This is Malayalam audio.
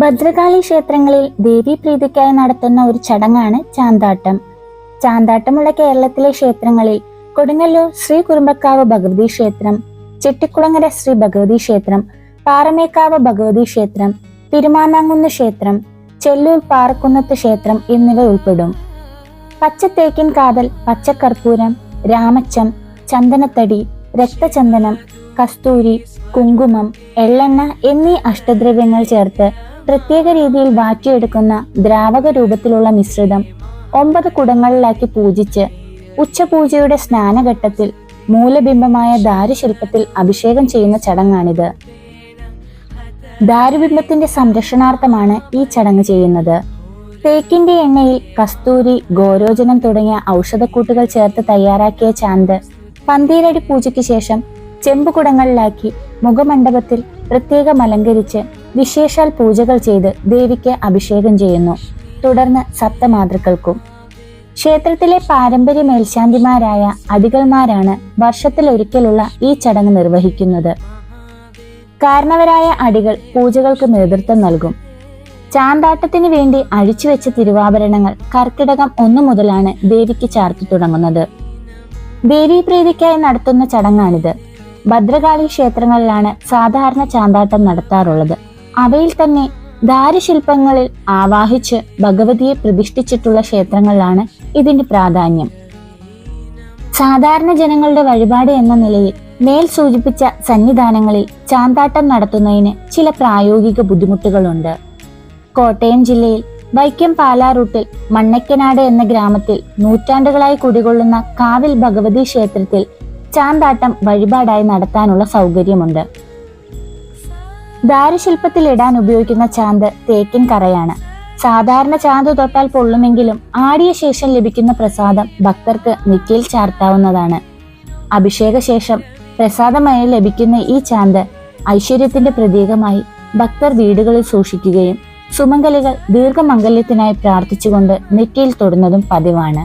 ഭദ്രകാളി ക്ഷേത്രങ്ങളിൽ ദേവീപ്രീതിക്കായി നടത്തുന്ന ഒരു ചടങ്ങാണ് ചാന്താട്ടം. ചാന്താട്ടമുള്ള കേരളത്തിലെ ക്ഷേത്രങ്ങളിൽ കൊടുങ്ങല്ലൂർ ശ്രീ കുറുമ്പക്കാവ് ഭഗവതി ക്ഷേത്രം ചെട്ടിക്കുളങ്ങര ശ്രീ ഭഗവതി ക്ഷേത്രം പാറമേക്കാവ് ഭഗവതി ക്ഷേത്രം തിരുമാനാങ്കുന്ന് ക്ഷേത്രം ചെല്ലൂർ പാറക്കുന്നത്ത് ക്ഷേത്രം എന്നിവ ഉൾപ്പെടും. പച്ചത്തേക്കിൻ കാതൽ പച്ചക്കർപ്പൂരം രാമച്ചം ചന്ദനത്തടി രക്തചന്ദനം കസ്തൂരി കുങ്കുമം എള്ളെണ്ണ എന്നീ അഷ്ടദ്രവ്യങ്ങൾ ചേർത്ത് പ്രത്യേക രീതിയിൽ വാറ്റിയെടുക്കുന്ന ദ്രാവക രൂപത്തിലുള്ള മിശ്രിതം ഒമ്പത് കുടങ്ങളിലാക്കി പൂജിച്ച് ഉച്ചപൂജയുടെ സ്നാനഘട്ടത്തിൽ മൂലബിംബമായ ദാരുശില്പത്തിൽ അഭിഷേകം ചെയ്യുന്ന ചടങ്ങാണിത്. ദാരുബിംബത്തിന്റെ സംരക്ഷണാർത്ഥമാണ് ഈ ചടങ്ങ് ചെയ്യുന്നത്. തേക്കിന്റെ എണ്ണയിൽ കസ്തൂരി ഗോരോചനം തുടങ്ങിയ ഔഷധക്കൂട്ടുകൾ ചേർത്ത് തയ്യാറാക്കിയ ചാന്ത് പന്തീരടി പൂജയ്ക്ക് ശേഷം ചെമ്പുകുടങ്ങളിലാക്കി മുഖമണ്ഡപത്തിൽ പ്രത്യേകം അലങ്കരിച്ച് വിശേഷാൽ പൂജകൾ ചെയ്ത് ദേവിക്ക് അഭിഷേകം ചെയ്യുന്നു. തുടർന്ന് സപ്തമാതൃക്കൾക്കും. ക്ഷേത്രത്തിലെ പാരമ്പര്യ മേൽശാന്തിമാരായ അടികൾമാരാണ് വർഷത്തിലൊരിക്കലുള്ള ഈ ചടങ്ങ് നിർവഹിക്കുന്നത്. കാരണവരായ അടികൾ പൂജകൾക്ക് നേതൃത്വം നൽകും. ചാന്താട്ടത്തിന് വേണ്ടി അഴിച്ചുവെച്ച തിരുവാഭരണങ്ങൾ കർക്കിടകം ഒന്നു മുതലാണ് ദേവിക്ക് ചാർത്തി തുടങ്ങുന്നത്. ദേവീപ്രീതിക്കായി നടത്തുന്ന ചടങ്ങാണിത്. ഭദ്രകാളി ക്ഷേത്രങ്ങളിലാണ് സാധാരണ ചാന്താട്ടം നടത്താറുള്ളത്. അവയിൽ തന്നെ ദാരുശില്പങ്ങളിൽ ആവാഹിച്ച് ഭഗവതിയെ പ്രതിഷ്ഠിച്ചിട്ടുള്ള ക്ഷേത്രങ്ങളിലാണ് ഇതിന്റെ പ്രാധാന്യം. സാധാരണ ജനങ്ങളുടെ വഴിപാട് എന്ന നിലയിൽ മേൽ സൂചിപ്പിച്ച സന്നിധാനങ്ങളിൽ ചാന്താട്ടം നടത്തുന്നതിന് ചില പ്രായോഗിക ബുദ്ധിമുട്ടുകളുണ്ട്. കോട്ടയം ജില്ലയിൽ വൈക്കം പാലാ റൂട്ടിൽ മണ്ണയ്ക്കനാട് എന്ന ഗ്രാമത്തിൽ നൂറ്റാണ്ടുകളായി കുടികൊള്ളുന്ന കാവിൽ ഭഗവതി ക്ഷേത്രത്തിൽ ചാന്താട്ടം വഴിപാടായി നടത്താനുള്ള സൗകര്യമുണ്ട്. ദാരുശില്പത്തിൽ ഇടാൻ ഉപയോഗിക്കുന്ന ചാന്ത് തേക്കിൻ കറയാണ്. സാധാരണ ചാന്ത് തൊട്ടാൽ പൊള്ളുമെങ്കിലും ആടിയ ശേഷം ലഭിക്കുന്ന പ്രസാദം ഭക്തർക്ക് നെറ്റിയിൽ ചാർത്താവുന്നതാണ്. അഭിഷേക ശേഷം പ്രസാദമായി ലഭിക്കുന്ന ഈ ചാന്ത് ഐശ്വര്യത്തിന്റെ പ്രതീകമായി ഭക്തർ വീടുകളിൽ സൂക്ഷിക്കുകയും സുമംഗലികൾ ദീർഘമംഗല്യത്തിനായി പ്രാർത്ഥിച്ചുകൊണ്ട് നെറ്റിയിൽ തൊടുന്നതും പതിവാണ്.